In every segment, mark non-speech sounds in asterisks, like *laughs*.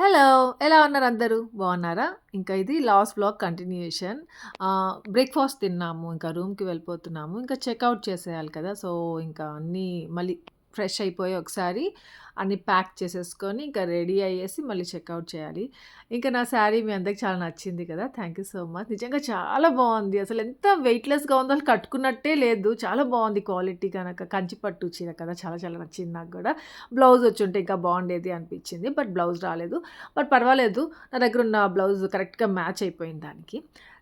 Hello! ఎలా ఉన్నారు అందరూ? బాగున్నారా? ఇంకా ఇది లాస్ట్ బ్లాక్ కంటిన్యూయేషన్. బ్రేక్‌ఫాస్ట్ తిన్నాము. ఇంకా రూమ్‌కి వెళ్ళిపోతున్నాము. ఇంకా చెక్అవుట్ చేసేయాలి కదా! సో, ఇంకా అన్నీ మళ్ళీ ఫ్రెష్ అయిపోయి ఒకసారి అన్ని ప్యాక్ చేసేసుకొని ఇంకా రెడీ అయ్యేసి మళ్ళీ చెక్అవుట్ చేయాలి. ఇంకా నా శారీ మీ అందరికి చాలా నచ్చింది కదా! Thank you so much. నిజంగా చాలా బాగుంది అసలు ఎంత వెయిట్‌లెస్‌గా ఉందో అసలు కట్టుకున్నట్టే లేదు. చాలా బాగుంది క్వాలిటీ కనుక కంచి పట్టు చీర కదా! చాలా చాలా నచ్చింది నాకు కూడా బ్లౌజ్ వచ్చి ఉంటే ఇంకా బాగుండేది అనిపించింది. బట్ బ్లౌజ్ రాలేదు. బట్ పర్వాలేదు. నా దగ్గర ఉన్న బ్లౌజ్ కరెక్ట్‌గా మ్యాచ్ అయిపోయింది దానికి.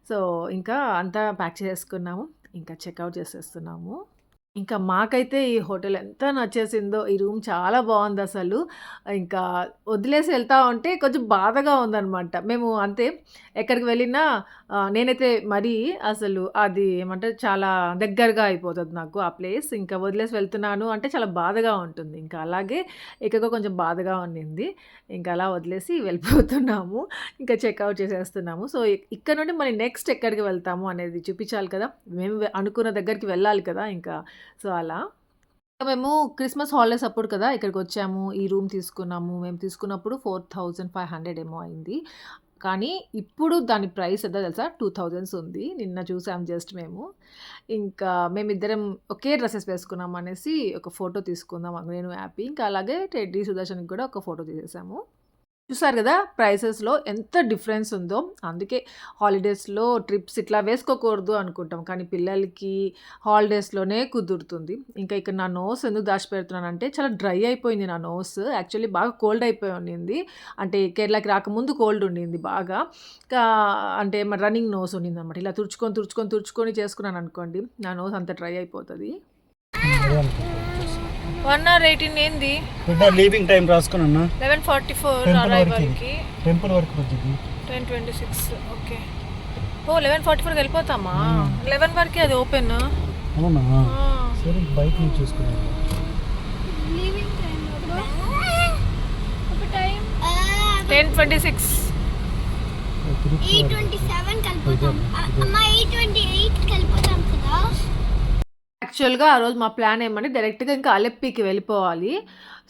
సో, ఇంకా అంతా ప్యాక్ చేసేసుకున్నాము. ఇంకా చెక్అవుట్ చేసేస్తున్నాము. ఇంకా మాకైతే ఈ హోటల్ ఎంత నచ్చేసిందో. ఈ రూమ్ చాలా బాగుంది అసలు ఇంకా వదిలేసి వెళ్తా ఉంటే కొంచెం బాధగా ఉందనమాట. మేము అంతే ఎక్కడికి వెళ్ళినా నేనైతే మరీ అసలు అది ఏమంటారు చాలా దగ్గరగా అయిపోతుంది నాకు ఆ ప్లేస్. ఇంకా వదిలేసి వెళ్తున్నాను అంటే చాలా బాధగా ఉంటుంది. ఇంకా అలాగే ఇక్కడ కొంచెం బాధగా ఉండింది. ఇంకా అలా వదిలేసి *laughs* వెళ్ళిపోతున్నాము. ఇంకా చెక్అవుట్ చేసేస్తున్నాము. సో, ఇక్కడ నుండి మరి నెక్స్ట్ ఎక్కడికి వెళ్తాము అనేది చూపించాలి కదా! మేము అనుకున్న దగ్గరికి వెళ్ళాలి కదా! ఇంకా సో, అలా. మేము క్రిస్మస్ హాలిడేస్ అప్పుడు కదా! ఇక్కడికి వచ్చాము ఈ రూమ్ తీసుకున్నాము. మేము తీసుకున్నప్పుడు 4500 ఏమో అయింది. కానీ ఇప్పుడు దాని ప్రైస్ ఎంతో తెలుసా? 2000 ఉంది. నిన్న చూసాం జస్ట్ మేము. ఇంకా మేమిద్దరం ఒకే డ్రెస్సెస్ వేసుకున్నాం అనేసి ఒక ఫోటో తీసుకుందాం నేను, హ్యాపీ. ఇంకా అలాగే టెడ్డీ, సుదర్శన్‌కి కూడా ఒక ఫోటో తీసేసాము. చూసారు కదా! ప్రైసెస్‌లో ఎంత డిఫరెన్స్ ఉందో. అందుకే హాలిడేస్‌లో ట్రిప్స్ ఇట్లా వేసుకోకూడదు అనుకుంటాం. కానీ పిల్లలకి హాలిడేస్‌లోనే కుదురుతుంది. ఇంకా ఇక్కడ నా నోస్ ఎందుకు దాచిపెడుతున్నానంటే చాలా డ్రై అయిపోయింది నా నోస్. యాక్చువల్లీ బాగా కోల్డ్ అయిపోయి ఉండింది. అంటే కేరళకి రాకముందు కోల్డ్ ఉండింది బాగా. అంటే రన్నింగ్ నోస్ ఉండిందనమాట. ఇలా తుడుచుకొని, తుడుచుకొని, తుడుచుకొని చేసుకున్నాను అనుకోండి నా నోస్ అంత డ్రై అయిపోతుంది 1 అవర్ 18 ఏంది? బిడ్డ లీవింగ్ టైం రాసుకున్నా 11:44 టెంపుల్ అరైవల్‌కి. టెంపుల్ వరకు వచ్చింది 10:26 ఓకే. ఓహ్! 11:44కి వెళ్ళిపోతామా? 11 వరకే అది ఓపెన్. అవునా! సరే బయట నుంచి చూసుకున్నాను లీవింగ్ టైం ఒక టైం 10:26 ఎయిట్ ట్వంటీ సెవెన్ కలిపోతాం అమ్మ ఎయిట్ ట్వంటీ ఎయిట్ కలిపోతాం కదా యాక్చువల్‌గా ఆ రోజు మా ప్లాన్ ఏమంటే డైరెక్ట్‌గా ఇంకా అలెప్పికి వెళ్ళిపోవాలి.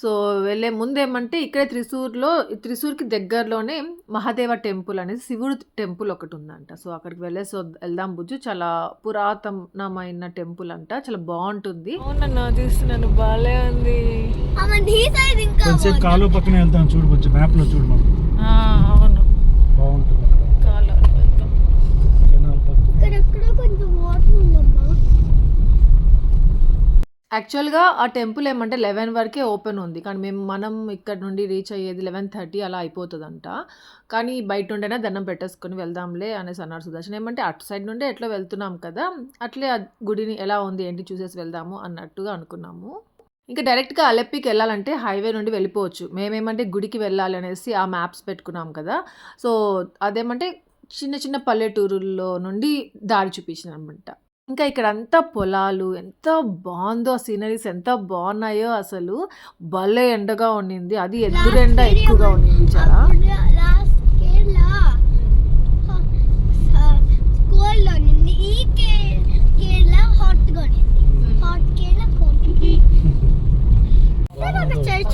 సో, వెళ్ళే ముందు ఏమంటే ఇక్కడే త్రిశూర్‌లో త్రిశూర్‌కి దగ్గరలోనే మహాదేవ టెంపుల్ అనేసి శివుడు టెంపుల్ ఒకటుందంట. సో, అక్కడికి వెళ్ళేసి వెళ్దాం బుజ్జు. చాలా పురాతనమైన టెంపుల్ అంట. చాలా బావుంటుంది. అవునన్నా తీస్తున్నాను. భలే ఉంది. కాలువ పక్కన వెళ్తాం చూడు కొంచెం మ్యాప్లో చూడు మనం ఆ! అవును. బాగుంటుంది కాలువకి వెళ్తాం. కొంచెం వాటర్ ఉందమ్మా యాక్చువల్‌గా ఆ టెంపుల్ ఏమంటే 11 వరకే ఓపెన్ ఉంది. కానీ మేము మనం ఇక్కడ నుండి రీచ్ అయ్యేది 11:30 అలా అయిపోతుందంట కానీ బయట నుండైనా దండం పెట్టేసుకొని వెళ్దాంలే అనేసి అన్నారు సుదర్శన్. ఏమంటే అటు సైడ్ నుండే ఎట్లా వెళ్తున్నాం కదా! అట్లే ఆ గుడిని ఎలా ఉంది ఏంటి చూసేసి వెళ్దాము అన్నట్టుగా అనుకున్నాము. ఇంకా డైరెక్ట్‌గా అలెప్పికి వెళ్ళాలంటే హైవే నుండి వెళ్ళిపోవచ్చు. మేమేమంటే గుడికి వెళ్ళాలి అనేసి ఆ మ్యాప్స్ పెట్టుకున్నాం కదా! సో, అదేమంటే చిన్న చిన్న పల్లెటూరుల్లో నుండి దారి చూపించిందనమాట. ఇంకా ఇక్కడంతా పొలాలు ఎంత బావుందో ఆ సీనరీస్ ఎంత బావున్నాయో అసలు. భలే ఎండగా ఉండింది. అది ఎదురెండ ఎక్కువగా ఉండింది? చాలా.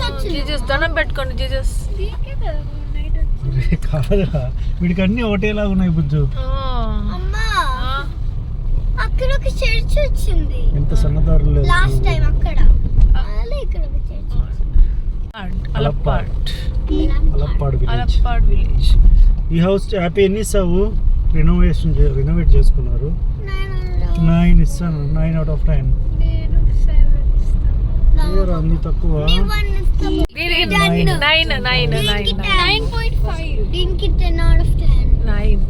వచ్చింది. జీజస్ దండం పెట్టుకోండి జీజస్. కాదురా. వీడికి అన్ని ఒకటేలా ఉన్నాయి బుజ్జు. అమ్మా అక్కడ ఒక చర్చ్ వచ్చింది. ఎంత సన్నదారులు లేదు లాస్ట్ టైం అక్కడ. అలా ఇక్కడ ఒక church Alappad. Alappad. Village Alappad village. ఈ హౌస్ హ్యాపీ ఎన్ని ఇస్తావు? రెనోవేషన్ రెనోవేట్ చేసుకున్నారు. నైన్ ఇస్తాను. నైన్ అవుట్ ఆఫ్ టెన్ నేను సెవెన్ ఇస్తాను. అన్ని తక్కువ? Nine nine nine nine point five దీనికి ten out of ten nine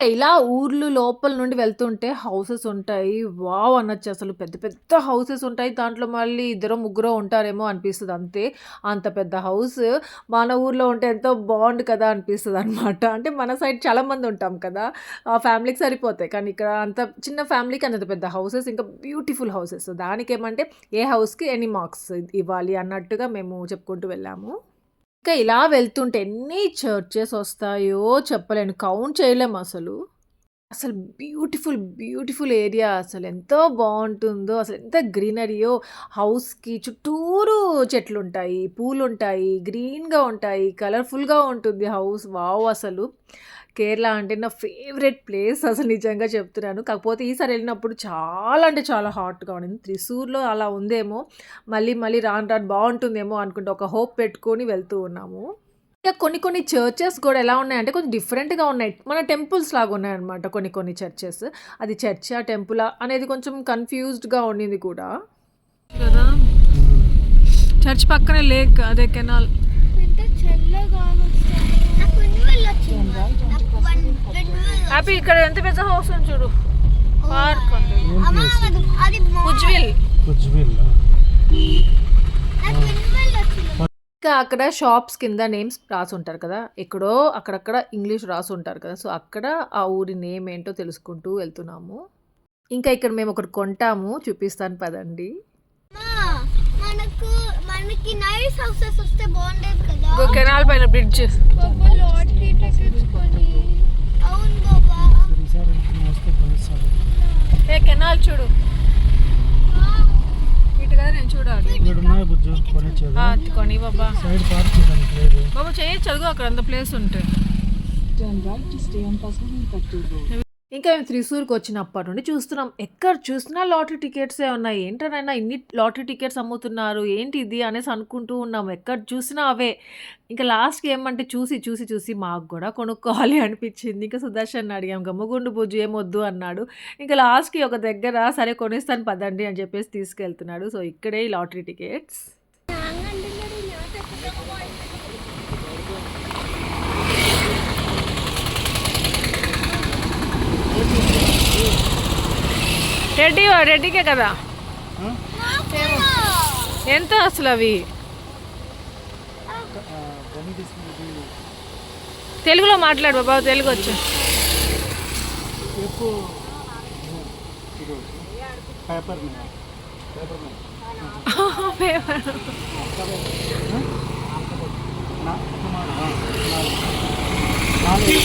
ఇలా ఊర్లు లోపల నుండి వెళ్తుంటే హౌసెస్ ఉంటాయి. వావ్! అనొచ్చు అసలు. పెద్ద పెద్ద హౌసెస్ ఉంటాయి. దాంట్లో మళ్ళీ ఇద్దరు ముగ్గురో ఉంటారేమో అనిపిస్తుంది అంతే. అంత పెద్ద హౌస్ మన ఊర్లో ఉంటే ఎంతో బాగుండు కదా అనిపిస్తుంది అనమాట అంటే మన సైడ్ చాలా మంది ఉంటాం కదా! ఆ ఫ్యామిలీకి సరిపోతాయి. కానీ ఇక్కడ అంత చిన్న ఫ్యామిలీకి అంత పెద్ద హౌసెస్ ఇంకా బ్యూటిఫుల్ హౌసెస్. దానికేమంటే ఏ హౌస్‌కి ఎన్ని మార్క్స్ ఇవ్వాలి అన్నట్టుగా మేము చెప్పుకుంటూ వెళ్ళాము. ఇంకా ఇలా వెళ్తుంటే ఎన్ని చర్చెస్ వస్తాయో చెప్పలేను. కౌంట్ చేయలేము అసలు. అసలు బ్యూటిఫుల్, బ్యూటిఫుల్ ఏరియా అసలు ఎంతో బాగుంటుందో అసలు ఎంత గ్రీనరీయో హౌస్‌కి చుట్టూరు చెట్లుంటాయి, పూలుంటాయి, గ్రీన్‌గా ఉంటాయి, కలర్‌ఫుల్‌గా ఉంటుంది హౌస్. వావ్! అసలు. కేరళ అంటే నా ఫేవరెట్ ప్లేస్ అసలు నిజంగా చెప్తున్నాను. కాకపోతే ఈసారి ఎళ్ళినప్పుడు చాలా అంటే చాలా హాట్‌గా ఉండింది. త్రిశూర్‌లో అలా ఉందేమో, మళ్ళీ మళ్ళీ రాను రాను బావుంటుందేమో అనుకుంటే ఒక హోప్ పెట్టుకొని వెళ్తూ ఉన్నాము. ఇంకా కొన్ని కొన్ని చర్చెస్ కూడా ఎలా ఉన్నాయంటే కొంచెం డిఫరెంట్‌గా ఉన్నాయి. మన టెంపుల్స్ లాగా ఉన్నాయన్నమాట కొన్ని కొన్ని చర్చెస్. అది చర్చా, టెంపులా అనేది కొంచెం కన్‌ఫ్యూజ్డ్‌గా ఉండింది కూడా. కదా చర్చ్ పక్కనే లేక్ అదే కెనాల్ ఎంత చల్లగా వస్తుంది. నాకు వెన్నువెల్ వచ్చింది. నాకు వన్ వెన్నువెల్ హ్యాపీ ఇక్కడ ఎంత పెద్ద హౌస్ ఉంది చూడు పార్క్ ఉజ్విల్. ఇంకా అక్కడ షాప్స్ కింద నేమ్స్ రాసి ఉంటారు కదా! ఎక్కడో అక్కడక్కడ ఇంగ్లీష్ రాసి ఉంటారు కదా! సో, అక్కడ ఆ ఊరి నేమ్ ఏంటో తెలుసుకుంటూ వెళ్తున్నాము. ఇంకా ఇక్కడ మేము ఒకటి కొంటాము. చూపిస్తాను పదండి. అమ్మా, మనకు మనకి నైస్ హౌసెస్ వస్తే బాగుండేది కదా కెనాల్ పైన బ్రిడ్జ్ బాబా లాటరీ టికెట్స్ కొని అవును బాబా ఈసారి వస్తే కొనిస్తారు ఏ కెనాల్ చూడు. ఇటు కదా నేను చూడాలి. కొని బాబా. సైడ్ పార్క్ చేయడానికి లేదు. బాబా చేయొచ్చు అదిగో అక్కడ అంత ప్లేస్ ఉంటే. ఇంకా మేము త్రిశూర్‌కి వచ్చినప్పటి నుండి చూస్తున్నాం. ఎక్కడ చూసినా లాటరీ టికెట్సే ఉన్నాయి. ఏంటనైనా ఇన్ని లాటరీ టికెట్స్ అమ్ముతున్నారు. ఏంటి ఇది అనేసి అనుకుంటూ ఉన్నాం ఎక్కడ చూసినా అవే. ఇంకా లాస్ట్‌కి ఏమంటే చూసి చూసి చూసి మాకు కూడా కొనుక్కోవాలి *laughs* అనిపించింది. ఇంకా సుదర్శన్ అడిగాం. గమ్ముగుండు బుజ్జు ఏమొద్దు అన్నాడు. ఇంకా లాస్ట్‌కి ఒక దగ్గర సరే కొనిస్తాను పదండి అని చెప్పేసి తీసుకెళ్తున్నాడు. సో, ఇక్కడే ఈ లాటరీ టికెట్స్. రెడ్డి రెడ్డికే కదా? ఎంత అసలు అవి? తెలుగులో మాట్లాడు బాబా తెలుగు వచ్చు పేపర్ పేపర్ మీద నా కుమార్ ఆ, నాలుగు. నాలుగు.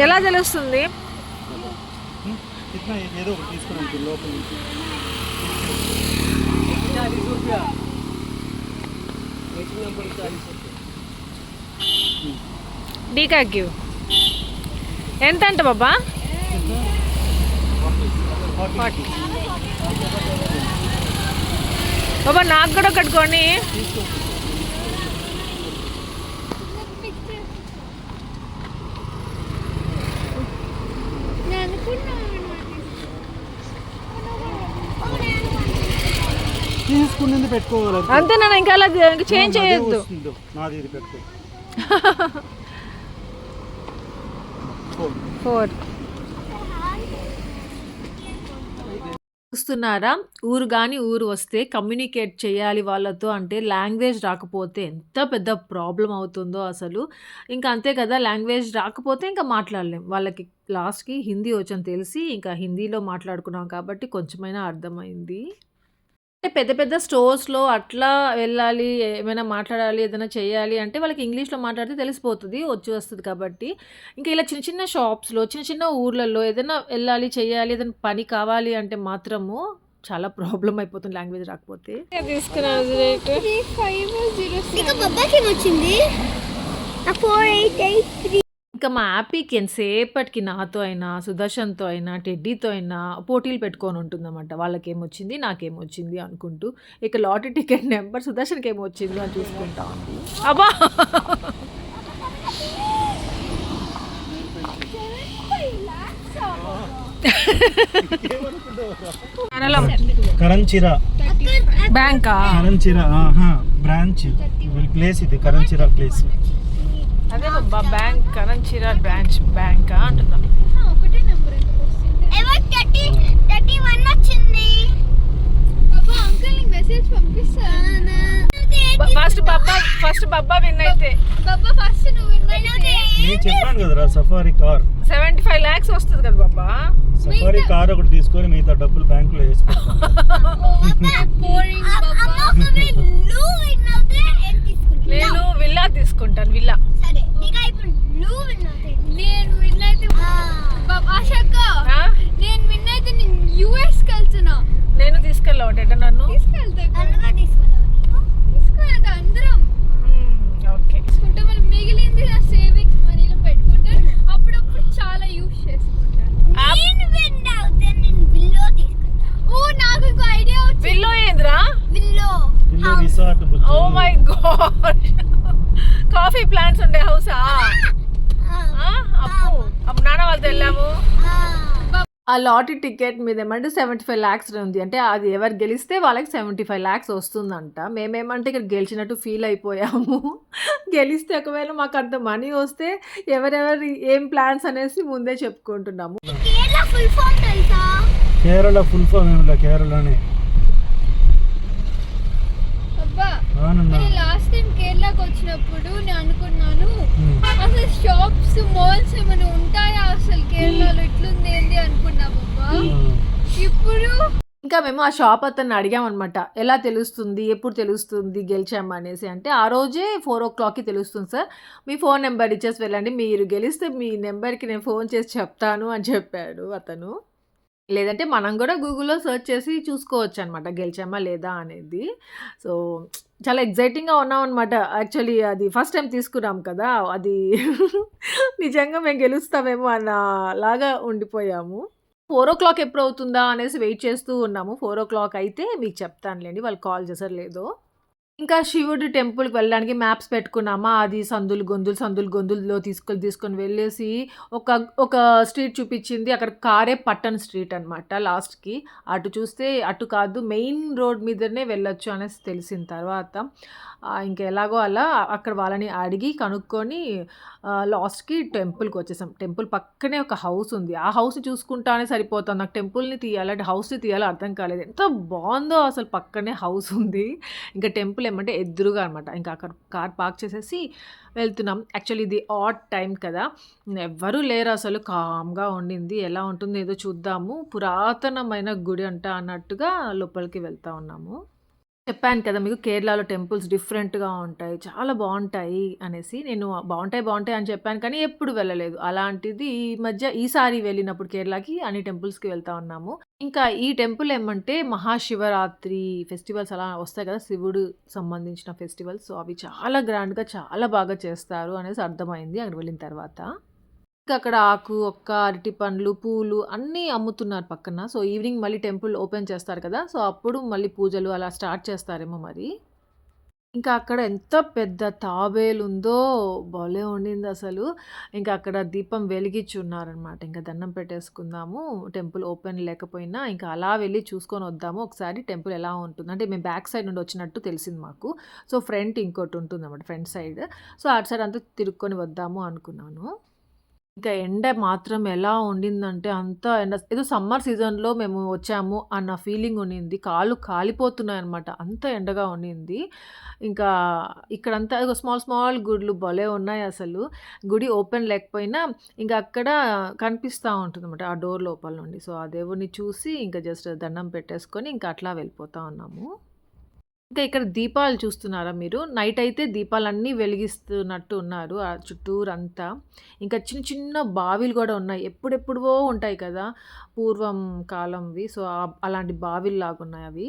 ఎలా తెలుస్తుంది? ఏదో ఒకటి లోపల డీకాక్యూ ఎంత అంట బాబా? బాబా నాకు కూడా ఒకటి తీసుకున్నది పెట్టుకోవాలి అంతే. అంతేనా ఇంకా అలా చేంజ్ చేయొద్దు వస్తుందో. నాది ఇది పెట్టుకో ఫోర్. ఫోర్ చూస్తున్నారా? ఊరు గాని ఊరు వస్తే కమ్యూనికేట్ చేయాలి వాళ్ళతో అంటే లాంగ్వేజ్ రాకపోతే ఎంత పెద్ద ప్రాబ్లమ్ అవుతుందో అసలు. ఇంకా అంతే కదా! లాంగ్వేజ్ రాకపోతే ఇంకా మాట్లాడలేం. వాళ్ళకి లాస్ట్‌కి హిందీ వచ్చని తెలిసి ఇంకా హిందీలో మాట్లాడుకున్నాం కాబట్టి కొంచెమైనా అర్థమైంది. అంటే పెద్ద పెద్ద స్టోర్స్‌లో అట్లా వెళ్ళాలి, ఏమైనా మాట్లాడాలి, ఏదైనా చేయాలి అంటే వాళ్ళకి ఇంగ్లీష్‌లో మాట్లాడితే తెలిసిపోతది. వచ్చి వస్తది కాబట్టి. ఇంకా ఇలా చిన్న చిన్న షాప్స్‌లో, చిన్న చిన్న ఊర్లలో ఏదైనా వెళ్ళాలి, చేయాలి, ఏదైనా పని కావాలి అంటే మాత్రము చాలా ప్రాబ్లమ్ అయిపోతుంది లాంగ్వేజ్ రాకపోతే. తీసుకున్నాను రేట్ ఇంకా బాబాకి ఏమొచ్చింది ఫోర్ ఎయిట్ ఎయిట్ త్రీ ఇంకా మా యాపీకి ఎంతసేపటికి నాతో అయినా, సుదర్శన్‌తో అయినా, టెడ్డీతో అయినా పోటీలు పెట్టుకొని ఉంటుందన్నమాట. వాళ్ళకేమొచ్చింది, నాకేమొచ్చింది అనుకుంటూ. ఇక లాటరీ టికెట్ నెంబర్ సుదర్శన్‌కి ఏమొచ్చిందో అని చూసుకుంటా ఉంది. అబ్బా కరంచిరా బ్యాంకా కరంచిరా ఆహా బ్రాంచ్ ప్లేస్ ఇది కరంచిరా ప్లేస్ అదే బాబా బ్యాంక్ కరంచీరా బ్రాంచ్ బ్యాంకా అంటున్నా. వన్ ఫస్ట్ బబ్బా ఫస్ట్ బబ్బా విన్ అయితే. బాబా ఫస్ట్ నువ్వు విన్నైతే నేను చెప్పాను కదరా Safari car seventy five lakhs వస్తుంది కదా బాబా సఫారీ కార్ ఒకటి తీసుకొని మిగతా డబ్బులు బ్యాంకులో వేసుకుంటాను *laughs* నేను విల్లా తీసుకుంటాను విల్లా. సరే నువ్వు నేను ఆశక్క ఆ? నేను విన్నైతే నేను యుఎస్కి వెళ్తున్నా. నేను తీసుకెళ్ళవట నన్ను? తీసుకెళ్తా. అందరం. ఓకే. తీసుకుంటే మిగిలింది నా సేవింగ్స్ మనీలో పెట్టుకుంటే అప్పుడప్పుడు చాలా యూస్ చేసుకుంటాను నేను విన్ నేను బిల్లో తీసుకుంటా. ఓ నాకు ఇంకో ఐడియా వచ్చింది. విల్లో ఏందిరా? బిల్లో ఇల్లు resort oh my god coffee plants ఉండే హౌసా? అప్పు అప్పుడు నాన్న వాళ్ళతో వెళ్ళాము. ఆ లాటరీ టికెట్ మీద ఏమంటే సెవెంటీ ఫైవ్ ల్యాక్స్ ఉంది. అంటే అది ఎవరు గెలిస్తే వాళ్ళకి సెవెంటీ ఫైవ్ ల్యాక్స్ వస్తుందంట. మేమేమంటే ఇక్కడ గెలిచినట్టు ఫీల్ అయిపోయాము. గెలిస్తే ఒకవేళ మాకు అంత మనీ వస్తే ఎవరెవరి ఏం ప్లాన్స్ అనేసి ముందే చెప్పుకుంటున్నాము. కేరళ ఫుల్ ఫామ్ తెలుసా? కేరళ ఫుల్ ఫామ్ ఏమిలా కేరళనే అబ్బా ఆనన్నా నేను లాస్ట్ టైం కేరళకి వచ్చినప్పుడు నేను అనుకున్నాను. అసలు షాప్స్ మాల్స్ ఏమైనా ఉంటాయా అసలు కేరళలో? ఇట్లుంది ఏంది అనుకున్నాం అబ్బా? ఆ. ఇప్పుడు? ఇంకా మేము ఆ షాప్ అతన్ని అడిగామన్నమాట ఎలా తెలుస్తుంది ఎప్పుడు తెలుస్తుంది గెలిచామా అనేసి. అంటే ఆ రోజే ఫోర్ ఓ క్లాక్కి తెలుస్తుంది సార్. మీ ఫోన్ నెంబర్ ఇచ్చేసి వెళ్ళండి మీరు గెలిస్తే మీ నెంబర్కి నేను ఫోన్ చేసి చెప్తాను అని చెప్పాడు అతను. లేదంటే మనం కూడా గూగుల్లో సెర్చ్ చేసి చూసుకోవచ్చు అనమాట గెలిచామా లేదా అనేది. సో చాలా ఎగ్జైటింగ్గా ఉన్నాం అనమాట యాక్చువల్లీ అది ఫస్ట్ టైం తీసుకున్నాం కదా అది *laughs* నిజంగా మేము గెలుస్తామేమో అన్న లాగా ఉండిపోయాము. ఫోర్ ఓ క్లాక్ ఎప్పుడు అవుతుందా అనేసి వెయిట్ చేస్తూ ఉన్నాము. ఫోర్ ఓ క్లాక్ అయితే మీకు చెప్తానులేండి వాళ్ళు కాల్ చేసారు లేదో. ఇంకా శివుడి టెంపుల్కి వెళ్ళడానికి మ్యాప్స్ పెట్టుకున్నామా? అది సందులు గొంతులు సందులు గొంతుల్లో తీసుకొని తీసుకొని వెళ్ళేసి ఒక ఒక స్ట్రీట్ చూపించింది. అక్కడ కారే పట్టణ స్ట్రీట్ అనమాట లాస్ట్కి. అటు చూస్తే అటు కాదు మెయిన్ రోడ్ మీదనే వెళ్ళొచ్చు అనేసి తెలిసిన తర్వాత ఇంకెలాగో అలా అక్కడ వాళ్ళని అడిగి కనుక్కొని లాస్ట్కి టెంపుల్కి వచ్చేసాం. టెంపుల్ పక్కనే ఒక హౌస్ ఉంది. ఆ హౌస్ చూసుకుంటానే సరిపోతుంది. నాకు టెంపుల్ని తీయాలంటే హౌస్ని తీయాలో అర్థం కాలేదు. ఎంత బాగుందో అసలు పక్కనే హౌస్ ఉంది. ఇంకా టెంపుల్ ఏమంటే ఎదురుగా అనమాట ఇంకా అక్కడ కార్ పార్క్ చేసేసి వెళ్తున్నాం. యాక్చువల్లీ ఇది ఆట్ టైం కదా. ఎవ్వరూ లేరు అసలు. కామ్గా ఉండింది. ఎలా ఉంటుంది ఏదో చూద్దాము. పురాతనమైన గుడి అంట అన్నట్టుగా లోపలికి వెళ్తా ఉన్నాము. చెప్పాను కదా మీకు కేరళలో టెంపుల్స్ డిఫరెంట్గా ఉంటాయి చాలా బాగుంటాయి అనేసి. నేను బాగుంటాయి బాగుంటాయి అని చెప్పాను కానీ ఎప్పుడు వెళ్ళలేదు. అలాంటిది ఈ మధ్య ఈసారి వెళ్ళినప్పుడు కేరళకి అన్ని టెంపుల్స్కి వెళ్తా ఉన్నాము. ఇంకా ఈ టెంపుల్ ఏమంటే మహాశివరాత్రి ఫెస్టివల్స్ అలా వస్తాయి కదా శివుడు సంబంధించిన ఫెస్టివల్స్. సో అవి చాలా గ్రాండ్గా చాలా బాగా చేస్తారు అనేసి అర్థమైంది అక్కడ వెళ్ళిన తర్వాత. అక్కడ ఆకు ఒక్క అరటి పండ్లు పూలు అన్నీ అమ్ముతున్నారు పక్కన. సో ఈవినింగ్ మళ్ళీ టెంపుల్ ఓపెన్ చేస్తారు కదా. సో అప్పుడు మళ్ళీ పూజలు అలా స్టార్ట్ చేస్తారేమో మరి. ఇంకా అక్కడ ఎంత పెద్ద తాబేలు ఉందో భలే ఉండింది అసలు. ఇంకా అక్కడ దీపం వెలిగించి ఉన్నారనమాట ఇంకా దండం పెట్టేసుకుందాము టెంపుల్ ఓపెన్ లేకపోయినా. ఇంకా అలా వెళ్ళి చూసుకొని వద్దాము. ఒకసారి టెంపుల్ ఎలా ఉంటుంది? అంటే మేము బ్యాక్ సైడ్ నుండి వచ్చినట్టు తెలిసింది మాకు. సో ఫ్రంట్ ఇంకోటి ఉంటుంది అనమాట ఫ్రంట్ సైడ్. సో అటు సైడ్ అంతా తిరుక్కొని వద్దాము అనుకున్నాను. ఇంకా ఎండ మాత్రం ఎలా ఉండిందంటే అంత ఎండ ఏదో సమ్మర్ సీజన్‌లో మేము వచ్చాము అన్న ఫీలింగ్ ఉండింది. కాళ్ళు కాలిపోతున్నాయన్నమాట. అంత ఎండగా ఉండింది. ఇంకా ఇక్కడంతా ఇగో స్మాల్ స్మాల్ గుడ్లు భలే ఉన్నాయసలు. గుడి ఓపెన్ లేకపోయినా ఇంక అక్కడ కనిపిస్తా ఉంటుందన్నమాట. ఆ డోర్ లోపల నుండి. సో, ఆ దేవుడిని చూసి ఇంక జస్ట్ దండం పెట్టేసుకొని ఇంక అట్లా వెళ్ళిపోతా ఉన్నాము. ఇంకా ఇక్కడ దీపాలు చూస్తున్నారా మీరు? నైట్ అయితే దీపాలన్నీ వెలిగిస్తున్నట్టు ఉన్నారు. ఆ చుట్టూరంతా. ఇంకా చిన్న చిన్న బావిలు కూడా ఉన్నాయి. ఎప్పుడెప్పుడువో ఉంటాయి కదా! పూర్వం కాలంవి. సో, అలాంటి బావిల్లాగా ఉన్నాయి అవి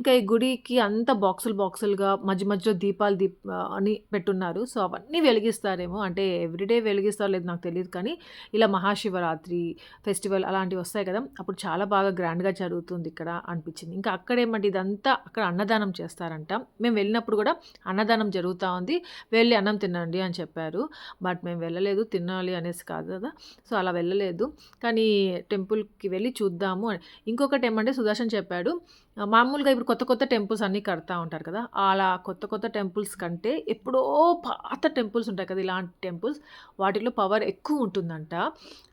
ఇంకా ఈ గుడికి అంతా బాక్సులు బాక్సులుగా మధ్య మధ్యలో దీపాలు దీప్ అని పెట్టున్నారు. సో, అవన్నీ వెలిగిస్తారేమో. అంటే ఎవ్రీడే వెలిగిస్తారో లేదు నాకు తెలియదు కానీ, ఇలా మహాశివరాత్రి ఫెస్టివల్ అలాంటివి వస్తాయి కదా! అప్పుడు చాలా బాగా గ్రాండ్‌గా జరుగుతుంది ఇక్కడ అనిపించింది. ఇంకా అక్కడేమంటే ఇదంతా అక్కడ అన్నదానం చేస్తారంట. మేము వెళ్ళినప్పుడు కూడా అన్నదానం జరుగుతూ ఉంది. వెళ్ళి అన్నం తినండి అని చెప్పారు. బట్ మేము వెళ్ళలేదు. తినాలి అనేసి కాదు కదా! సో, అలా వెళ్ళలేదు. కానీ టెంపుల్‌కి వెళ్ళి చూద్దాము ఇంకొకటి ఏమంటే సుదర్శన్ చెప్పాడు. మామూలుగా ఇప్పుడు కొత్త కొత్త టెంపుల్స్ అన్నీ కడతా ఉంటారు కదా! అలా కొత్త కొత్త టెంపుల్స్ కంటే ఎప్పుడో పాత టెంపుల్స్ ఉంటాయి కదా! ఇలాంటి టెంపుల్స్ వాటిలో పవర్ ఎక్కువ ఉంటుందంట.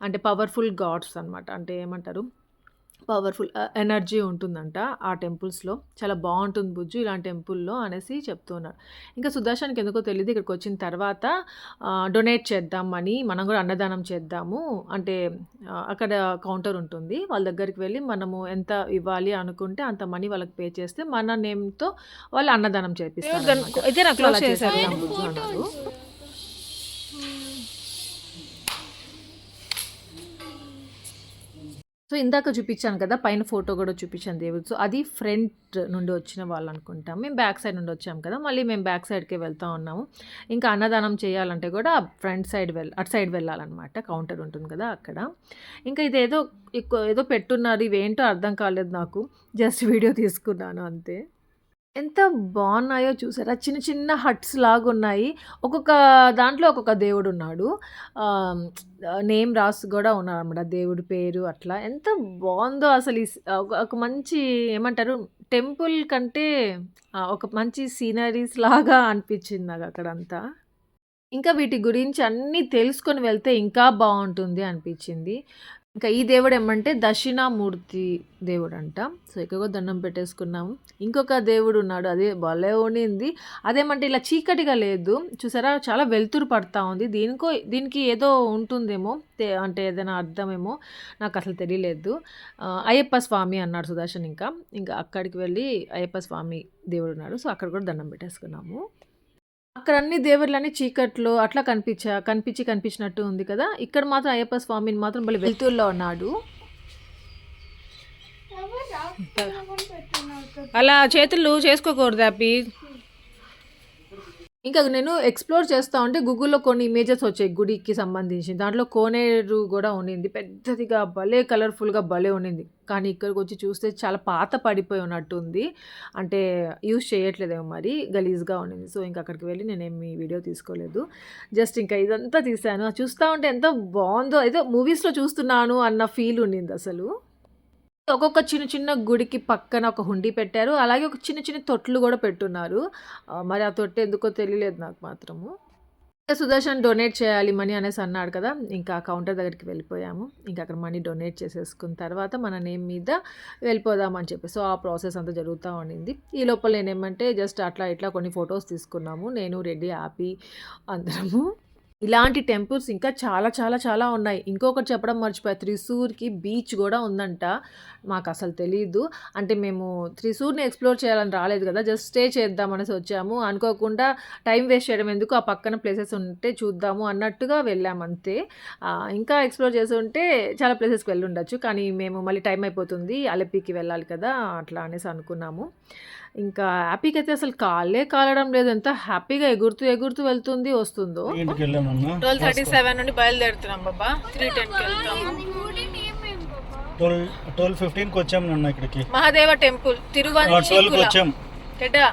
అంటే పవర్‌ఫుల్ గాడ్స్ అనమాట. అంటే ఏమంటారు? పవర్ఫుల్ ఎనర్జీ ఉంటుందంట ఆ టెంపుల్స్లో. చాలా బాగుంటుంది బుజ్జు ఇలాంటి టెంపుల్లో అనేసి చెప్తున్నాడు ఇంకా సుదర్శన్కి ఎందుకో తెలియదు ఇక్కడికి వచ్చిన తర్వాత డొనేట్ చేద్దామని మనం కూడా అన్నదానం చేద్దాము అంటే అక్కడ కౌంటర్ ఉంటుంది. వాళ్ళ దగ్గరికి వెళ్ళి మనము ఎంత ఇవ్వాలి అనుకుంటే అంత మనీ వాళ్ళకి పే చేస్తే మన నేమ్తో వాళ్ళు అన్నదానం చేపిస్తారు. అయితే నాకు చేశారు. బుజ్జు అన్నారు సో ఇందాక చూపించాను కదా పైన ఫోటో కూడా చూపించాను దేవుడు. సో అది ఫ్రంట్ నుండి వచ్చిన వాళ్ళు అనుకుంటాం. మేము బ్యాక్ సైడ్ నుండి వచ్చాం కదా మళ్ళీ మేము బ్యాక్ సైడ్కే వెళ్తూ ఉన్నాము. ఇంకా అన్నదానం చేయాలంటే కూడా ఫ్రంట్ సైడ్ వెళ్ అటు సైడ్ వెళ్ళాలన్నమాట. కౌంటర్ ఉంటుంది కదా అక్కడ. ఇంకా ఇదేదో ఎక్కువ ఏదో పెట్టున్నారు ఇవేంటో అర్థం కాలేదు నాకు. జస్ట్ వీడియో తీసుకున్నాను అంతే. ఎంత బాగున్నాయో చూసారా? చిన్న చిన్న హట్స్ లాగా ఉన్నాయి ఒక్కొక్క దాంట్లో ఒక్కొక్క దేవుడు ఉన్నాడు నేమ్ రాసి కూడా ఉన్నారు అనమాట దేవుడి పేరు అట్లా. ఎంత బాగుందో అసలు ఈ ఒక- మంచి ఏమంటారు? టెంపుల్ కంటే ఒక మంచి సీనరీస్ లాగా అనిపించింది నాకు అక్కడంతా. ఇంకా వీటి గురించి అన్నీ తెలుసుకొని వెళ్తే ఇంకా బాగుంటుంది అనిపించింది. ఇంకా ఈ దేవుడు ఏమంటే దక్షిణామూర్తి దేవుడు అంట సో ఎక్కువగా దండం పెట్టేసుకున్నాము. ఇంకొక దేవుడు ఉన్నాడు అదే భలే ఉండింది. అదేమంటే ఇలా చీకటిగా లేదు. చూసారా? చాలా వెలుతురు పడతా ఉంది. దీనికో దీనికి ఏదో ఉంటుందేమో అంటే ఏదైనా అర్థమేమో నాకు అసలు తెలియలేదు. అయ్యప్ప స్వామి అన్నాడు సుదర్శన్ ఇంకా. ఇంకా అక్కడికి వెళ్ళి అయ్యప్ప స్వామి దేవుడు ఉన్నాడు. సో అక్కడ కూడా దండం పెట్టేసుకున్నాము. అక్కడ అన్ని దేవుళ్ళని చీకట్లో అట్లా కనిపించా కనిపించి కనిపించినట్టు ఉంది కదా. ఇక్కడ మాత్రం అయ్యప్ప స్వామిని మాత్రం భలే వెలుతురులో ఉన్నాడు. అలా చేతులు చేసుకోకూడదు హ్యాపీ ఇంకా నేను ఎక్స్ప్లోర్ చేస్తా ఉంటే గూగుల్లో కొన్ని ఇమేజెస్ వచ్చాయి గుడికి సంబంధించి. దాంట్లో కోనేరు కూడా ఉండింది. పెద్దదిగా భలే కలర్ఫుల్గా భలే ఉండింది. కానీ ఇక్కడికి వచ్చి చూస్తే చాలా పాత పడిపోయి ఉన్నట్టు ఉంది అంటే యూజ్ చేయట్లేదేమో మరి గలీజ్గా ఉండింది. సో ఇంకా అక్కడికి వెళ్ళి నేనేమి వీడియో తీసుకోలేదు. జస్ట్ ఇంకా ఇదంతా తీసాను చూస్తూ ఉంటే ఎంత బాగుందో. ఏదో మూవీస్లో చూస్తున్నాను అన్న ఫీల్ ఉండింది అసలు. ఒక్కొక్క చిన్న చిన్న గుడికి పక్కన ఒక హుండీ పెట్టారు. అలాగే ఒక చిన్న చిన్న తొట్లు కూడా పెట్టున్నారు. మరి ఆ తొట్టి ఎందుకో తెలియలేదు నాకు మాత్రము. ఇంకా సుదర్శన్ డొనేట్ చేయాలి మనీ అనేసి అన్నాడు కదా. ఇంకా కౌంటర్ దగ్గరికి వెళ్ళిపోయాము. ఇంకా అక్కడ మనీ డొనేట్ చేసేసుకున్న తర్వాత మన నేమ్ మీద వెళ్ళిపోదామని చెప్పి. సో ఆ ప్రాసెస్ అంతా జరుగుతూ ఉండింది. ఈ లోపల నేనేమంటే జస్ట్ అట్లా ఇట్లా కొన్ని ఫొటోస్ తీసుకున్నాము. నేను రెడ్డి హ్యాపీ అందరము. ఇలాంటి టెంపుల్స్ ఇంకా చాలా చాలా చాలా ఉన్నాయి. ఇంకొకటి చెప్పడం మర్చిపోయా. త్రిశూర్కి బీచ్ కూడా ఉందంట. మాకు అసలు తెలియదు అంటే మేము త్రిశూర్ని ఎక్స్ప్లోర్ చేయాలని రాలేదు కదా. జస్ట్ స్టే చేద్దాం అనేసి వచ్చాము. అనుకోకుండా టైం వేస్ట్ చేయడం ఎందుకు? ఆ పక్కన ప్లేసెస్ ఉంటే చూద్దాము అన్నట్టుగా వెళ్ళాము అంతే. ఇంకా ఎక్స్ప్లోర్ చేసి ఉంటే చాలా ప్లేసెస్కి వెళ్ళి ఉండొచ్చు. కానీ మేము మళ్ళీ టైం అయిపోతుంది. అలపికి వెళ్ళాలి కదా. అట్లా అనేసి అనుకున్నాము. ఇంకా హ్యాపీకి అయితే అసలు కాళ్ళే కాలడం లేదు. ఎంత హ్యాపీగా ఎగురుతూ ఎగురుతూ వెళ్తుంది వస్తుందో. ట్వెల్వ్ థర్టీ సెవెన్ నుండి బయలుదేరుతున్నాం బాబా. త్రీ వెళ్తాము ట్వెల్వ్ వచ్చాం నాన్న ఇక్కడికి. మహాదేవ టెంపుల్ ట్వెల్వ్కి తిరువంచికుల వచ్చాం. ఎడా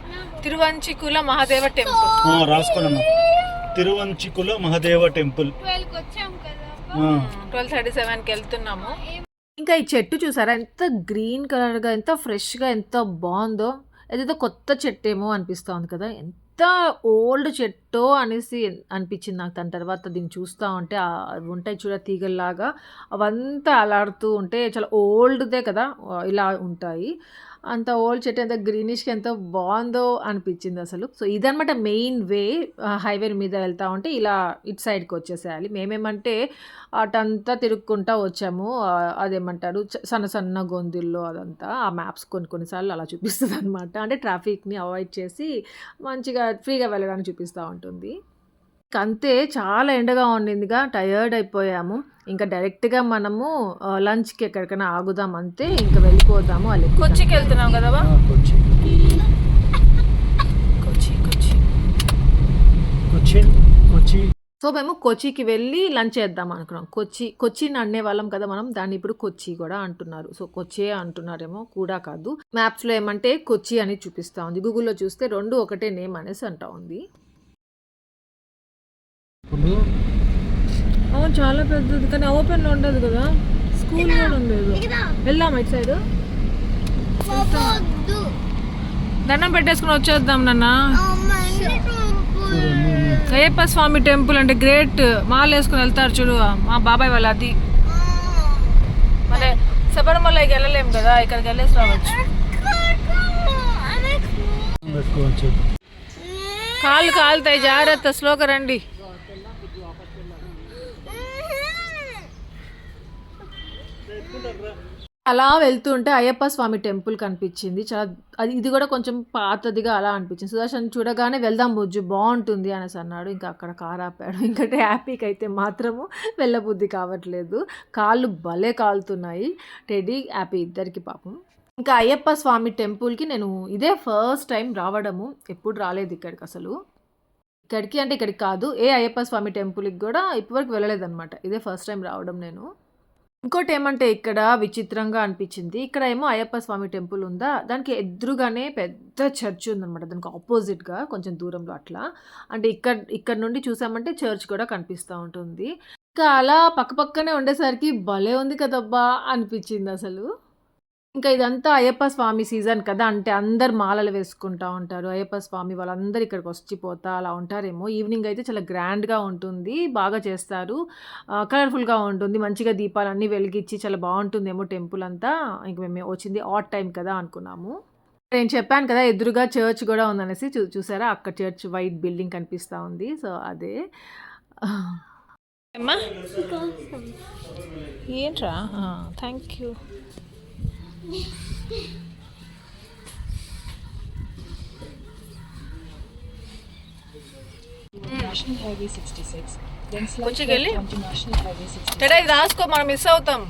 తిరువంచికుల మహాదేవ టెంపుల్. ఆ, రాసుకున్నాను తిరువంచికుల మహదేవ టెంపుల్. వచ్చాం కదా ఆ, ట్వెల్వ్ థర్టీ సెవెన్కి వెళ్తున్నాము. ఇంకా ఈ చెట్టు చూసారా? ఎంత గ్రీన్ కలర్గా ఎంత ఫ్రెష్గా ఎంత బాగుందో. ఏదేదో కొత్త చెట్టు ఏమో అనిపిస్తోంది కదా. ఎంత ఓల్డ్ చెట్టో అనేసి అనిపించింది నాకు దాని తర్వాత దీన్ని చూస్తూ ఉంటే అవి ఉంటాయి చూడ తీగల్లాగా అవంతా అలాడుతూ ఉంటే చాలా ఓల్డ్దే కదా ఇలా ఉంటాయి. అంత ఓల్డ్ చెట్టు ఎంత గ్రీనిష్గా ఎంత బాగుందో అనిపించింది అసలు. సో ఇదనమాట మెయిన్ వే హైవే మీద వెళ్తా ఉంటే ఇలా ఇటు సైడ్కి వచ్చేసేయాలి. మేమేమంటే అటంతా తిరుక్కుంటా వచ్చాము. అదేమంటారు సన్న సన్న గొంతుల్లో అదంతా. ఆ మ్యాప్స్ కొన్ని కొన్నిసార్లు అలా చూపిస్తుంది అనమాట అంటే ట్రాఫిక్ని అవాయిడ్ చేసి మంచిగా ఫ్రీగా వెళ్ళడానికి చూపిస్తూ ఉంటుంది. అంతే చాలా ఎండగా ఉండిందిగా టయర్డ్ అయిపోయాము. ఇంకా డైరెక్ట్గా మనము లంచ్కి ఎక్కడికైనా ఆగుదాం అంతే ఇంకా వెళ్ళిపోదాము అలా కొచ్చికి వెళ్తున్నాం కదా బా? ఆ, కొచ్చి. కొచ్చి కొచ్చి. కొచ్చి కొచ్చి. సో మేము కొచ్చికి వెళ్ళి లంచ్ చేద్దాం అనుకున్నాం. కొచ్చి కొచ్చిని అనే వాళ్ళం కదా మనం దాన్ని ఇప్పుడు కొచ్చి కూడా అంటున్నారు. సో కొచ్చే అంటున్నారేమో కూడా కాదు. మ్యాప్స్లో ఏమంటే కొచ్చి అని చూపిస్తూ ఉంది. గూగుల్లో చూస్తే రెండు ఒకటే నేమ్ అనేసి అంటా ఉంది. ఇప్పుడు అవును చాలా పెద్దది కానీ ఓపెన్లో ఉండదు కదా. స్కూల్ కూడా ఉండదు. వెళ్దాం ఇటు సైడ్ దండం పెట్టేసుకుని వచ్చేద్దాం నాన్న. అయ్యప్ప స్వామి టెంపుల్ అంటే గ్రేట్. మాల వేసుకుని వెళ్తారు చూడు మా బాబాయ్ వాళ్ళు అది. మరి శబరిమలకి వెళ్ళలేము కదా ఇక్కడికి వెళ్ళేసి రావచ్చు. కాళ్ళు కాలుతాయి జాగ్రత్త స్లోగా రండి. అలా వెళ్తుంటే అయ్యప్ప స్వామి టెంపుల్ కనిపించింది. చాలా అది ఇది కూడా కొంచెం పాతదిగా అలా అనిపించింది. సుదర్శన్ చూడగానే వెళ్దాం బుజ్జు బాగుంటుంది అనేసి అన్నాడు. ఇంకా అక్కడ కారు ఆపాడు. ఇంకా హ్యాపీకి అయితే మాత్రము వెళ్ళబుద్ధి కావట్లేదు. కాళ్ళు భలే కాలుతున్నాయి. టెడీ హ్యాపీ ఇద్దరికి పాపం. ఇంకా అయ్యప్ప స్వామి టెంపుల్కి నేను ఇదే ఫస్ట్ టైం రావడము. ఎప్పుడు రాలేదు ఇక్కడికి అసలు. ఇక్కడికి అంటే ఇక్కడికి కాదు. ఏ అయ్యప్ప స్వామి టెంపుల్కి కూడా ఇప్పటివరకు వెళ్ళలేదన్నమాట. ఇదే ఫస్ట్ టైం రావడం నేను. ఇంకోటి ఏమంటే ఇక్కడ విచిత్రంగా అనిపించింది. ఇక్కడ ఏమో అయ్యప్ప స్వామి టెంపుల్ ఉందా? దానికి ఎదురుగానే పెద్ద చర్చ్ ఉందన్నమాట. దానికి ఆపోజిట్గా కొంచెం దూరంలో అట్లా. అంటే ఇక్కడ ఇక్కడ నుండి చూసామంటే చర్చ్ కూడా కనిపిస్తూ ఉంటుంది. ఇంకా అలా పక్కపక్కనే ఉండేసరికి భలే ఉంది కదబ్బా అనిపించింది అసలు. ఇంకా ఇదంతా అయ్యప్ప స్వామి సీజన్ కదా అంటే అందరు మాలలు వేసుకుంటా ఉంటారు. అయ్యప్ప స్వామి వాళ్ళందరూ ఇక్కడికి వచ్చిపోతా అలా ఉంటారేమో. ఈవినింగ్ అయితే చాలా గ్రాండ్గా ఉంటుంది బాగా చేస్తారు. కలర్ఫుల్గా ఉంటుంది మంచిగా దీపాలన్నీ వెలిగించి చాలా బాగుంటుందేమో టెంపుల్ అంతా. ఇంక మేము వచ్చింది ఆట్ టైం కదా అనుకున్నాము. నేను చెప్పాను కదా ఎదురుగా చర్చ్ కూడా ఉందనేసి చూ చూసారా? అక్కడ చర్చ్ వైట్ బిల్డింగ్ కనిపిస్తూ ఉంది. సో అదే. అమ్మా. ఏంట్రా? థ్యాంక్ యూ ఇది రాసుకో మనం మిస్ అవుతాం.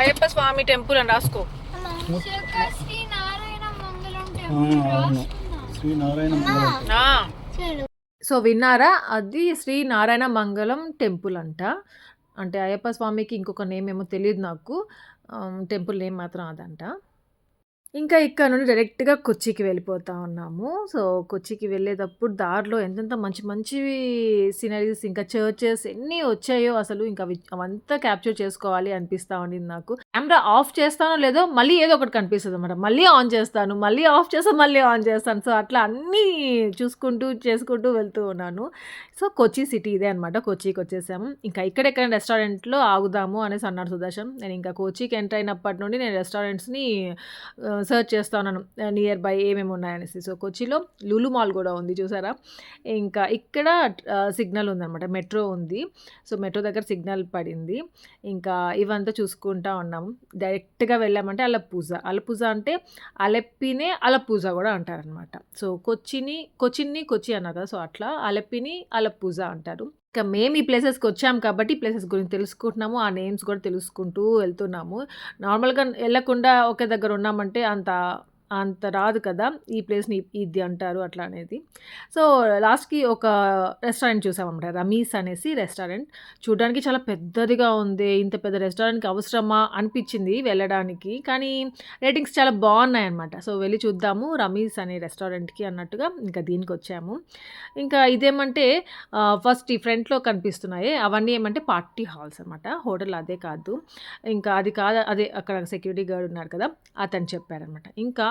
అయ్యప్ప స్వామి టెంపుల్ అని రాసుకో. సో విన్నారా? అది శ్రీ నారాయణ మంగళం టెంపుల్ అంట. అంటే అయ్యప్ప స్వామికి ఇంకొక నేమ్ ఏమో తెలియదు నాకు. టెంపుల్ నేమ్ మాత్రం అదంట. ఇంకా ఇక్కడ నుండి డైరెక్ట్గా కొచ్చికి వెళ్ళిపోతా ఉన్నాము. సో కొచ్చికి వెళ్ళేటప్పుడు దారిలో ఎంతెంత మంచి మంచి సీనరీస్ ఇంకా చర్చెస్ ఎన్ని వచ్చాయో అసలు ఇంకా అవంతా క్యాప్చర్ చేసుకోవాలి అనిపిస్తూ ఉండింది నాకు. కెమెరా ఆఫ్ చేస్తానో లేదో మళ్ళీ ఏదో ఒకటి కనిపిస్తుంది అనమాట మళ్ళీ ఆన్ చేస్తాను మళ్ళీ ఆఫ్ చేస్తాను మళ్ళీ ఆన్ చేస్తాను. సో అట్లా అన్నీ చూసుకుంటూ చేసుకుంటూ వెళ్తూ ఉన్నాను. సో కొచ్చి సిటీ ఇదే అనమాట కొచ్చికి వచ్చేసాము. ఇంకా ఇక్కడెక్కడ రెస్టారెంట్లో ఆగుదాము అనేసి అన్నాడు సుదర్శన్. నేను ఇంకా కొచ్చికి ఎంటర్ అయినప్పటి నుండి నేను రెస్టారెంట్స్ని సర్చ్ చేస్తాను నియర్ బై ఏమేమి ఉన్నాయనేసి. సో కొచ్చిలో లులు మాల్ కూడా ఉంది చూసారా? ఇంకా ఇక్కడ సిగ్నల్ ఉందన్నమాట. మెట్రో ఉంది. సో మెట్రో దగ్గర సిగ్నల్ పడింది. ఇంకా ఇవంతా చూసుకుంటా ఉన్నాము డైరెక్ట్గా వెళ్ళామంటే అలపూజ. అలపూజ అంటే అలెప్పినే అలపూజ కూడా అంటారనమాట సో కొచ్చిని కొచ్చిన్ని కొచ్చి అన్నారు సో అట్లా అలెప్పిని పూజ అంటారు. ఇంకా మేము ఈ ప్లేసెస్కి వచ్చాం కాబట్టి ఈ ప్లేసెస్ గురించి తెలుసుకుంటున్నాము ఆ నేమ్స్ కూడా తెలుసుకుంటూ వెళ్తున్నాము. నార్మల్గా వెళ్ళకుండా ఒకే దగ్గర ఉన్నామంటే అంత అంత రాదు కదా ఈ ప్లేస్ని ఇది అంటారు అట్లా అనేది. సో లాస్ట్కి ఒక రెస్టారెంట్ చూసామన్నమాట రమీస్ అనేసి రెస్టారెంట్. చూడడానికి చాలా పెద్దదిగా ఉంది ఇంత పెద్ద రెస్టారెంట్కి అవసరమా అనిపించింది వెళ్ళడానికి. కానీ రేటింగ్స్ చాలా బాగున్నాయి అనమాట సో వెళ్ళి చూద్దాము రమీస్ అనే రెస్టారెంట్కి అన్నట్టుగా ఇంకా దీనికి వచ్చాము. ఇంకా ఇదేమంటే ఫస్ట్ ఈ ఫ్రంట్లో కనిపిస్తున్నాయి. అవన్నీ ఏమంటే పార్టీ హాల్స్ అనమాట హోటల్ అదే కాదు. ఇంకా అది కాదు అదే అక్కడ సెక్యూరిటీ గార్డ్ ఉన్నారు కదా అతను చెప్పారనమాట ఇంకా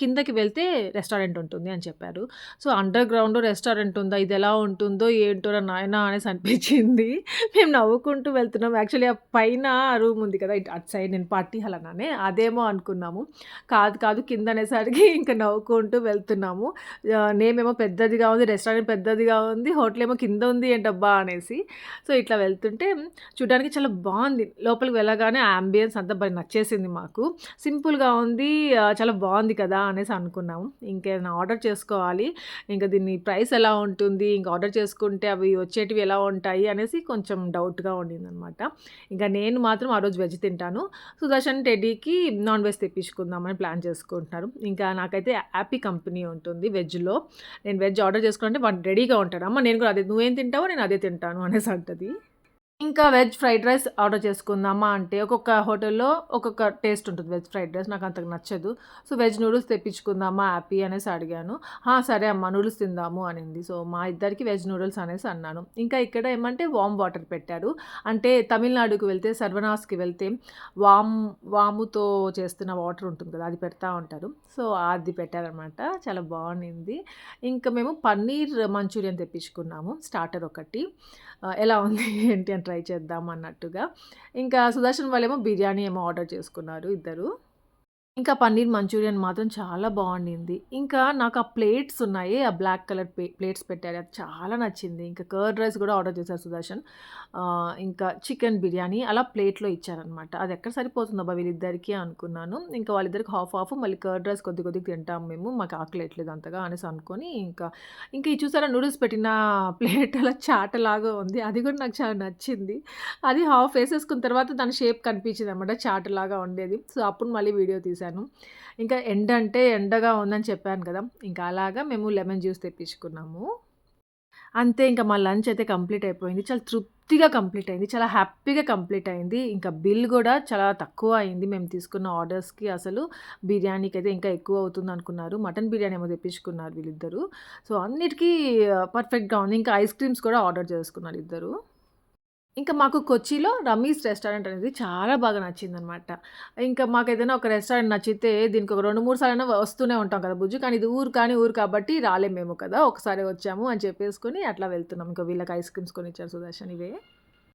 కిందకి వెళ్తే రెస్టారెంట్ ఉంటుంది అని చెప్పారు. సో అండర్ గ్రౌండ్ రెస్టారెంట్ ఉందా? ఇది ఎలా ఉంటుందో ఏంటో నాయన అనేసి అనిపించింది. మేము నవ్వుకుంటూ వెళ్తున్నాం. యాక్చువల్లీ ఆ పైన రూమ్ ఉంది కదా అటు సైడ్ నేను పార్టీ హాల్ అన్నానే అదేమో అనుకున్నాము. కాదు కాదు కింద అనేసరికి ఇంకా నవ్వుకుంటూ వెళ్తున్నాము. నేమేమో పెద్దదిగా ఉంది రెస్టారెంట్ పెద్దదిగా ఉంది హోటల్ ఏమో కింద ఉంది ఏంటబ్బా అనేసి. సో ఇట్లా వెళ్తుంటే చూడడానికి చాలా బాగుంది. లోపలికి వెళ్ళగానే అంబియన్స్ అంతా బాగా నచ్చేసింది మాకు. సింపుల్గా ఉంది చాలా బాగుంది కదా అనేసి అనుకున్నాము. ఇంకేమైనా ఆర్డర్ చేసుకోవాలి. ఇంకా దీన్ని ప్రైస్ ఎలా ఉంటుంది ఇంకా ఆర్డర్ చేసుకుంటే అవి వచ్చేటివి ఎలా ఉంటాయి అనేసి కొంచెం డౌట్గా ఉండిందనమాట. ఇంకా నేను మాత్రం ఆ రోజు వెజ్ తింటాను. సుదర్శన్ టెడ్డీకి నాన్ వెజ్ తెప్పించుకుందామని ప్లాన్ చేసుకుంటున్నారు. ఇంకా నాకైతే హ్యాపీ కంపెనీ ఉంటుంది వెజ్లో. నేను వెజ్ ఆర్డర్ చేసుకుంటే వాళ్ళు రెడీగా ఉంటాడు. అమ్మ నేను కూడా అదే నువ్వేం తింటావో నేను అదే తింటాను అనేసి అంటది. ఇంకా వెజ్ ఫ్రైడ్ రైస్ ఆర్డర్ చేసుకుందామా అంటే ఒక్కొక్క హోటల్లో ఒక్కొక్క టేస్ట్ ఉంటుంది వెజ్ ఫ్రైడ్ రైస్. నాకు అంతకు నచ్చదు. సో వెజ్ నూడిల్స్ తెప్పించుకుందామా హ్యాపీ అనేసి అడిగాను. సరే అమ్మ నూడిల్స్ తిందాము అనింది. సో మా ఇద్దరికి వెజ్ నూడిల్స్ అనేసి అన్నాను. ఇంకా ఇక్కడ ఏమంటే వామ్ వాటర్ పెట్టారు. అంటే తమిళనాడుకి వెళ్తే సర్వనాస్కి వెళ్తే వామ్ వాముతో చేస్తున్న వాటర్ ఉంటుంది కదా అది పెడతా ఉంటారు. సో అది పెట్టారనమాట. చాలా బాగుండింది. ఇంకా మేము పన్నీర్ మంచూరియన్ తెప్పించుకున్నాము స్టార్టర్ ఒకటి. ఎలా ఉంది ఏంటి అని ట్రై చేద్దాం అన్నట్టుగా. ఇంకా సుదర్శన్ వాళ్ళేమో బిర్యానీ ఏమో ఆర్డర్ చేసుకున్నారు ఇద్దరు. ఇంకా పన్నీర్ మంచూరియన్ మాత్రం చాలా బాగుండింది. ఇంకా నాకు ఆ ప్లేట్స్ ఉన్నాయి ఆ బ్లాక్ కలర్ ప్లేట్స్ పెట్టారు. అది చాలా నచ్చింది. ఇంకా కర్డ్ రైస్ కూడా ఆర్డర్ చేశారు సుదర్శన్. ఇంకా చికెన్ బిర్యానీ అలా ప్లేట్లో ఇచ్చారనమాట అది ఎక్కడ సరిపోతుందబ్బా వీళ్ళిద్దరికి అనుకున్నాను. ఇంకా వాళ్ళిద్దరికి హాఫ్ హాఫ్ మళ్ళీ కర్డ్ రైస్ కొద్ది కొద్దిగా తింటాం మేము. మాకు ఆకలేట్లేదు అంతగా అనేసి అనుకొని ఇంకా ఇంకా ఈ చూసారా నూడిల్స్ పెట్టిన ప్లేట్ అలా చాటలాగా ఉంది. అది కూడా నాకు చాలా నచ్చింది. అది హాఫ్ వేసేసుకున్న తర్వాత దాని షేప్ కనిపించింది అనమాట చాటలాగా ఉండేది. సో అప్పుడు మళ్ళీ వీడియో చేశాను. ఇంకా ఎండ అంటే ఎండగా ఉందని చెప్పాను కదా ఇంకా అలాగా మేము లెమన్ జ్యూస్ తెప్పించుకున్నాము. అంతే ఇంకా మా లంచ్ అయితే కంప్లీట్ అయిపోయింది. చాలా తృప్తిగా కంప్లీట్ అయింది. చాలా హ్యాపీగా కంప్లీట్ అయింది. ఇంకా బిల్ కూడా చాలా తక్కువ అయింది. మేము తీసుకున్న ఆర్డర్స్కి అసలు బిర్యానీకి అయితే ఇంకా ఎక్కువ అవుతుంది అనుకున్నారు. మటన్ బిర్యానీ ఏమో తెప్పించుకున్నారు వీళ్ళిద్దరూ. సో అన్నిటికీ పర్ఫెక్ట్గా ఉంది. ఇంకా ఐస్ క్రీమ్స్ కూడా ఆర్డర్ చేసుకున్నారు ఇద్దరు. ఇంకా మాకు కొచ్చిలో రమీస్ రెస్టారెంట్ అనేది చాలా బాగా నచ్చిందనమాట ఇంకా మాకు ఏదైనా ఒక రెస్టారెంట్ నచ్చితే దీనికి ఒక రెండు మూడు సార్లు వస్తూనే ఉంటాం కదా బుజ్జు. కానీ ఇది ఊరు కానీ ఊరు కాబట్టి రాలేము మేము కదా. ఒకసారి వచ్చాము అని చెప్పేసుకొని అట్లా వెళ్తున్నాం. ఇంకా వీళ్ళకి ఐస్ క్రీమ్స్ కొని ఇచ్చారు సుదర్శన్ ఇవే.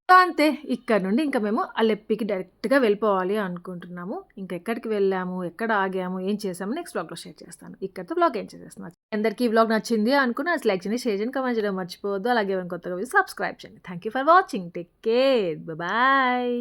అంతే. ఇక్కడ నుండి ఇంకా మేము అలెప్పికి డైరెక్ట్గా వెళ్ళిపోవాలి అనుకుంటున్నాము. ఇంకా ఎక్కడికి వెళ్ళాము ఎక్కడ ఆగాము ఏం చేసాము నెక్స్ట్ బ్లాగ్లో షేర్ చేస్తాను. ఇక్కడతో బ్లాగ్ ఏం చేసేస్తున్నాను అందరికీ ఈ బ్లాగ్ నచ్చింది అనుకున్న లైక్ చేయండి షేర్ చేయండి కమెంట్ చేయడం మర్చిపోవద్దు. అలాగే ఏమైనా కొత్తగా సబ్స్క్రైబ్ చేయండి. Thank you for watching take care bye